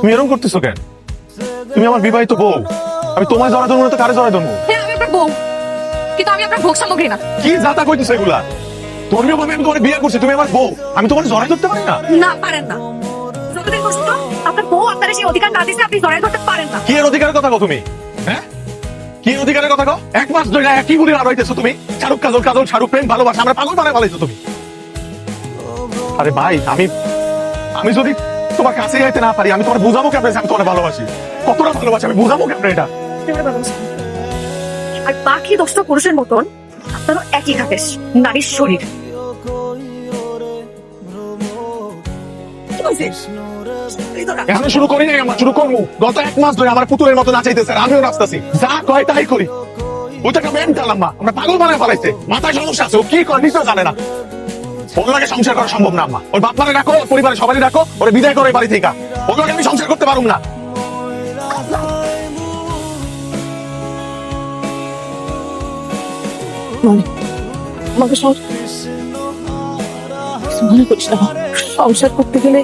তুমি এরকম করতেছো কেন? তুমি আমার বিবাহিত বউ। আমি তোমায় জড়া ধরবো না তো কারে জড়া ধরবো? হ্যাঁ আমি আপনার বউ। কিন্তু আমি আপনার ভোগ সামগ্রী না। কি কইতেছো এগুলা? ধর্মীয় ভাবে আমি তোমার বিয়ে করছি তুমি আমার বউ। আমি তোমার জড়াই ধরতে পারি না? না পারেন না। যতদিন পর্যন্ত আপনার বউ আপনার সেই অধিকার না দিচ্ছে আপনি জড়াই ধরতে পারেন না। কি এর অধিকারের কথা কও তুমি? হ্যাঁ? কি অধিকারের কথা কও? এক মাস ধরে একই গুলি আড়াইতেছো তুমি? শাহরুখ কাজল কাজল শাহরুখ প্রেম, ভালোবাসা, আমরা পাগল বানায় ফেলাইছো তুমি। আরে ভাই, আমি আমি যদি তোমার কাছে যাইতে না পারি, আমি তোমার বুঝাবো কেমন আমি তোমার ভালোবাসি? কতটা ভালোবাসি, আমি বুঝাবো কেমন এটা? আর বাকি দশটা পুরুষের মতন আপনারও একই ঘাটের নারীর শরীর। কি। শুরু করি আমার, শুরু করব। গত এক মাস ধরে আমার পুতুলের মতো নাচাইতেছে, আমিও নাচতেছি। যা কয় তাই করি। মেন্টাল আম্মা আমরা পাগল মাথায় সমস্যা আছে, ও কি করে জানে না। ওর লাগে সংসার করা সম্ভব না, আম্মা। ওর রাখো ওর সবারই রাখো ওরে বিদায় করে এই বাড়ি থেকে। ওর লাগে আমি সংসার করতে পারব না। করতে গেলে